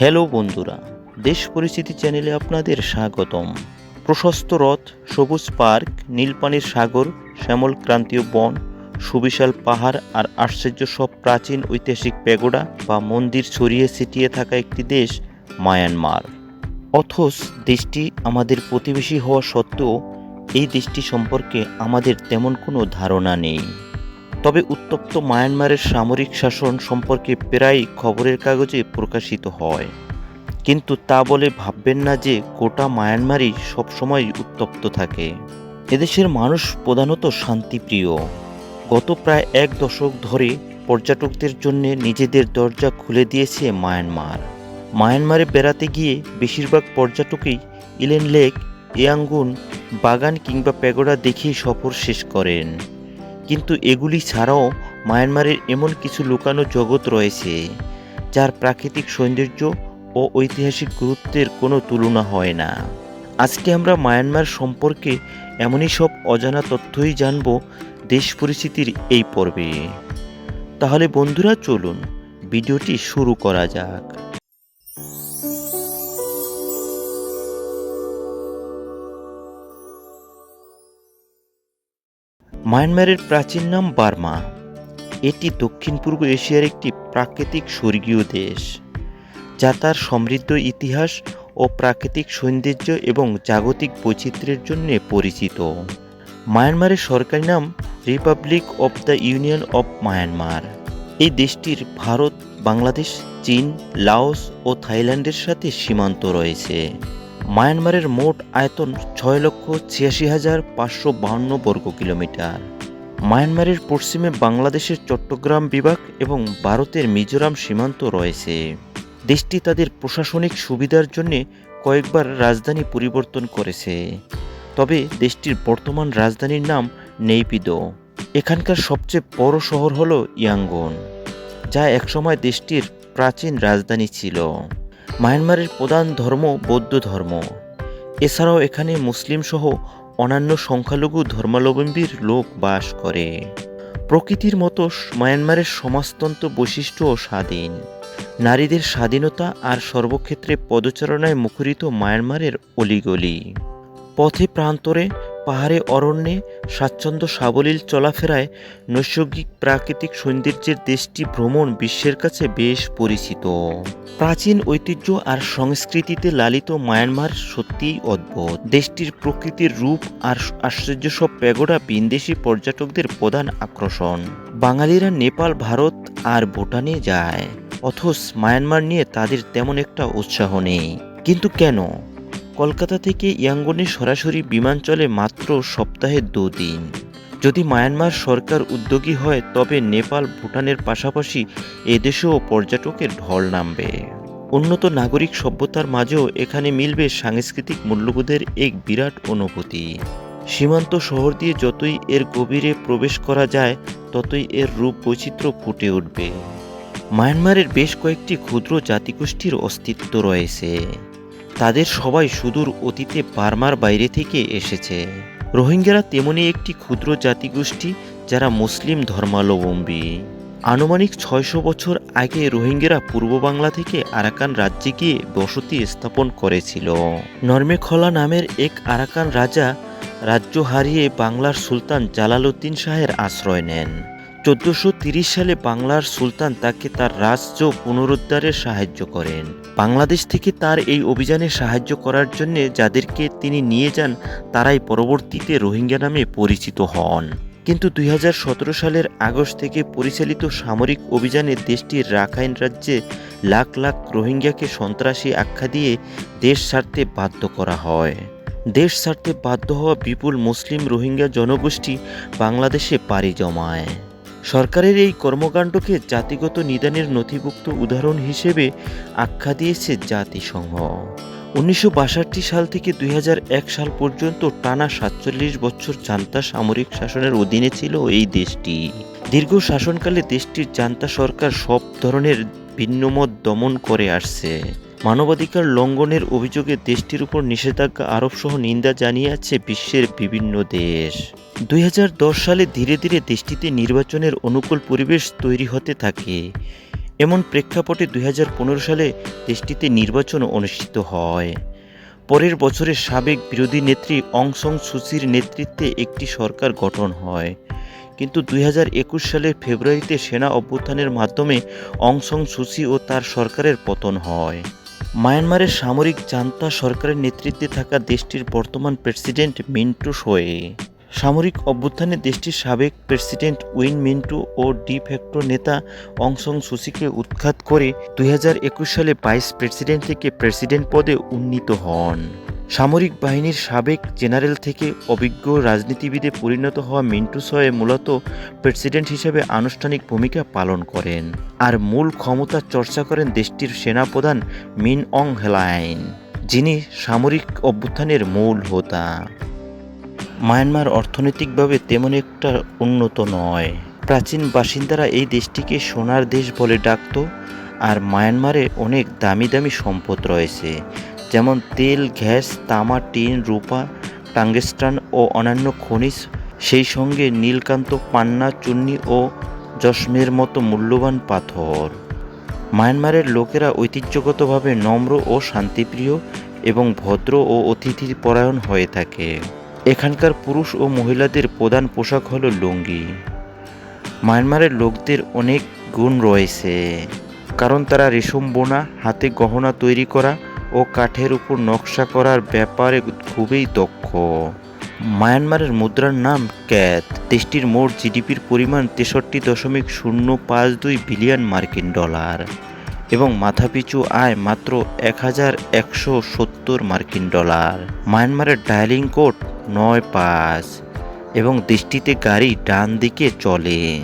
Hello বন্ধুরা, দেশ পরিচিতি চ্যানেলে আপনাদের স্বাগতম। প্রশস্ত রথ, সবুজ পার্ক, নীলপানির সাগর, শ্যামল ক্রান্তীয় বন, সুবিশাল পাহাড় আর আশ্চর্য সব প্রাচীন ঐতিহাসিক প্যাগোডা বা মন্দির ছড়িয়ে ছিটিয়ে থাকা একটি দেশ, মায়ানমার। অথচ দেশটি আমাদের প্রতিবেশী হওয়া সত্ত্বেও এই দেশটি সম্পর্কে আমাদের তেমন কোনো ধারণা নেই। তবে উত্তপ্ত মায়ানমারের সামরিক শাসন সম্পর্কে প্রায় খবরের কাগজে প্রকাশিত হয়। কিন্তু তা বলে ভাববেন না যে গোটা মায়ানমারই সবসময় উত্তপ্ত থাকে। এদেশের মানুষ প্রধানত শান্তিপ্রিয়। গত প্রায় এক দশক ধরে পর্যটকদের জন্য নিজেদের দরজা খুলে দিয়েছে মায়ানমার। মায়ানমারে বেড়াতে গিয়ে বেশিরভাগ পর্যটকই ইলেন লেক, ইয়াঙ্গুন, বাগান কিংবা প্যাগোডা দেখেই সফর শেষ করেন। কিন্তু এগুলি ছাড়াও মায়ানমারের এমন কিছু লুকানো জগৎ রয়েছে, যার প্রাকৃতিক সৌন্দর্য ও ঐতিহাসিক গুরুত্বের কোনো তুলনা হয় না। আজকে আমরা মায়ানমার সম্পর্কে এমনই সব অজানা তথ্যই জানব দেশ পরিস্থিতির এই পর্বে। তাহলে বন্ধুরা, চলুন ভিডিওটি শুরু করা যাক। মায়ানমারের প্রাচীন নাম বার্মা। এটি দক্ষিণ পূর্ব এশিয়ার একটি প্রাকৃতিক স্বর্গীয় দেশ, যা তার সমৃদ্ধ ইতিহাস ও প্রাকৃতিক সৌন্দর্য এবং জাগতিক বৈচিত্র্যের জন্য পরিচিত। মায়ানমারের সরকারি নাম republic of the union of Myanmar এই দেশটির ভারত, বাংলাদেশ, চীন, লাওস ও থাইল্যান্ডের সাথে সীমান্ত রয়েছে। মায়ানমারের মোট আয়তন ছয় লক্ষ ছিয়াশি হাজার পাঁচশো বাহান্ন বর্গ কিলোমিটার। মায়ানমারের পশ্চিমে বাংলাদেশের চট্টগ্রাম বিভাগ এবং ভারতের মিজোরাম সীমান্ত রয়েছে। দেশটি তাদের প্রশাসনিক সুবিধার জন্য কয়েকবার রাজধানী পরিবর্তন করেছে। তবে দেশটির বর্তমান রাজধানীর নাম নেইপিদো। এখানকার সবচেয়ে বড় শহর হল ইয়াঙ্গন, যা একসময় দেশটির প্রাচীন রাজধানী ছিল। মায়ানমারের প্রধান ধর্ম বৌদ্ধ ধর্ম। এছাড়াও এখানে মুসলিম সহ অন্যান্য সংখ্যালঘু ধর্মাবলম্বীর লোক বাস করে। প্রকৃতির মতো মায়ানমারের সমাজতন্ত্র বৈশিষ্ট্য ও স্বাধীন। নারীদের স্বাধীনতা আর সর্বক্ষেত্রে পদচারণায় মুখরিত মায়ানমারের অলিগলি। পথে প্রান্তরে পাহাড়ে অরণ্যে স্বাচ্ছন্দ্য সাবলীল চলাফেরায় নৈসর্গিক প্রাকৃতিক সৌন্দর্যের দেশটি ভ্রমণ বিশ্বের কাছে বেশ পরিচিত। প্রাচীন ঐতিহ্য আর সংস্কৃতিতে লালিত মায়ানমার সত্যিই অদ্ভুত। দেশটির প্রকৃতির রূপ আর আশ্চর্য সব প্যাগোডা বিনদেশি পর্যটকদের প্রধান আকর্ষণ। বাঙালিরা নেপাল, ভারত আর ভুটানে যায়। অথচ মায়ানমার নিয়ে তাদের তেমন একটা উৎসাহ নেই। কিন্তু কেন? কলকাতা থেকে ইয়াঙ্গনে সরাসরি বিমান চলে মাত্র সপ্তাহে দুদিন। যদি মায়ানমার সরকার উদ্যোগী হয়, তবে নেপাল ভুটানের পাশাপাশি এদেশেও পর্যটকের ঢল নামবে। উন্নত নাগরিক সভ্যতার মাঝেও এখানে মিলবে সাংস্কৃতিক মূল্যবোধের এক বিরাট অনুভূতি। সীমান্ত শহর দিয়ে যতই এর গভীরে প্রবেশ করা যায়, ততই এর রূপ বৈচিত্র্য ফুটে উঠবে। মায়ানমারের বেশ কয়েকটি ক্ষুদ্র জাতিগোষ্ঠীর অস্তিত্ব রয়েছে। তাদের সবাই সুদূর অতীতে বার্মার বাইরে থেকে এসেছে। রোহিঙ্গারা তেমনই একটি ক্ষুদ্র জাতিগোষ্ঠী যারা মুসলিম ধর্মাবলম্বী। আনুমানিক ছয়শো বছর আগে রোহিঙ্গারা পূর্ব বাংলা থেকে আরাকান রাজ্যে গিয়ে বসতি স্থাপন করেছিল। নর্মেখলা নামের এক আরাকান রাজা রাজ্য হারিয়ে বাংলার সুলতান জালালউদ্দিন শাহের আশ্রয় নেন। চোদ্দশো সালে বাংলার সুলতান তাকে তার রাজ্য পুনরুদ্ধারে সাহায্য করেন। বাংলাদেশ থেকে তার এই অভিযানে সাহায্য করার জন্য যাদেরকে তিনি নিয়ে যান, তারাই পরবর্তীতে রোহিঙ্গা নামে পরিচিত হন। কিন্তু দুই হাজার সতেরো সালের আগস্ট থেকে পরিচালিত সামরিক অভিযানে দেশটির রাখাইন রাজ্যে লাখ লাখ রোহিঙ্গাকে সন্ত্রাসী আখ্যা দিয়ে দেশ ছাড়তে বাধ্য করা হয়। দেশ ছাড়তে বাধ্য হওয়া বিপুল মুসলিম রোহিঙ্গা জনগোষ্ঠী বাংলাদেশে পাড়ি জমায়। সরকারের এই কর্মকাণ্ডকে জাতিগত নিদানের নথিভুক্ত উদাহরণ হিসেবে আখ্যা দিয়েছে জাতিসংঘ। উনিশশো বাষট্টি সাল থেকে দুই হাজার এক সাল পর্যন্ত টানা সাতচল্লিশ বছর জান্তা সামরিক শাসনের অধীনে ছিল এই দেশটি। দীর্ঘ শাসনকালে দেশটির জান্তা সরকার সব ধরনের ভিন্নমত দমন করে আসছে। মানবাধিকার লঙ্ঘনের অভিযোগে দেশটির উপর নিষেধাজ্ঞা আরোপ সহ নিন্দা জানিয়েছে বিশ্বের বিভিন্ন দেশ। দুই হাজার দশ সালে ধীরে ধীরে দেশটিতে নির্বাচনের অনুকূল পরিবেশ তৈরি হতে থাকে। এমন প্রেক্ষাপটে দুই হাজার পনেরো সালে দেশটিতে নির্বাচন অনুষ্ঠিত হয়। পরের বছরে সাবেক বিরোধী নেত্রী অং সং সুচির নেতৃত্বে একটি সরকার গঠন হয়। কিন্তু দুই হাজার একুশ সালের ফেব্রুয়ারিতে সেনা অভ্যুত্থানের মাধ্যমে অং সং সুচি ও তার সরকারের পতন হয়। মায়ানমারের সামরিক জান্তা সরকারের নেতৃত্বে থাকা দেশটির বর্তমান প্রেসিডেন্ট মিন্টু সোয়ে সামরিক অভ্যুত্থানে দেশটির সাবেক প্রেসিডেন্ট উইন মিন্টু ও ডি ফ্যাক্টো নেতা অংসং সুসিকে উৎখাত করে দু হাজার একুশ সালে ভাইস প্রেসিডেন্ট থেকে প্রেসিডেন্ট পদে উন্নীত হন। সামরিক বাহিনীর সাবেক জেনারেল থেকে অভিজ্ঞ রাজনীতিবিদে পরিণত হওয়া মিন্টু সয়ে মূলত প্রেসিডেন্ট হিসেবে আনুষ্ঠানিক ভূমিকা পালন করেন আর মূল ক্ষমতা চর্চা করেন দেশটির সেনাপ্রধান মিন অং হেলাইন, যিনি সামরিক অভ্যুত্থানের মূল হোতা। মায়ানমার অর্থনৈতিকভাবে তেমন একটা উন্নত নয়। প্রাচীন বাসিন্দারা এই দেশটিকে সোনার দেশ বলে ডাকত আর মায়ানমারে অনেক দামি দামি সম্পদ রয়েছে। যেমন তেল, গ্যাস, তামা, টিন, রূপা, টাঙ্গেস্টান ও অন্যান্য খনিজ, সেই সঙ্গে নীলকান্ত, পান্না, চুন্নি ও জশমের মতো মূল্যবান পাথর। মায়ানমারের লোকেরা ঐতিহ্যগতভাবে নম্র ও শান্তিপ্রিয় এবং ভদ্র ও অতিথির পরায়ণ হয়ে থাকে। এখানকার পুরুষ ও মহিলাদের প্রধান পোশাক হলো লুঙ্গি। মায়ানমারের লোকদের অনেক গুণ রয়েছে। কারণ তারা রেশম বোনা, হাতে গহনা তৈরি করা ও কাঠের উপর নকশা করার ব্যাপারে খুবই দক্ষ। মায়ানমারের মুদ্রার নাম ক্যাথ। দেশটির মোট জিডিপির পরিমাণ তেষট্টি দশমিক শূন্য পাঁচ দুই বিলিয়ন মার্কিন ডলার এবং মাথাপিছু আয় মাত্র এক হাজার একশো সত্তর মার্কিন ডলার। মায়ানমারের ডায়ালিং কোড নয় পাঁচ এবং দেশটিতে গাড়ি ডান দিকে চলে।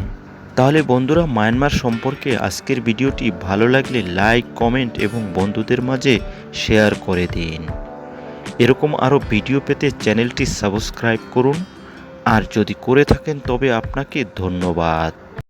তাহলে বন্ধুরা মায়ানমার সম্পর্কে আজকের ভিডিওটি ভালো লাগলে লাইক, কমেন্ট এবং বন্ধুদের মাঝে শেয়ার করে দিন। এরকম আরও ভিডিও পেতে চ্যানেলটি সাবস্ক্রাইব করুন। আর যদি করে থাকেন তবে আপনাকে ধন্যবাদ।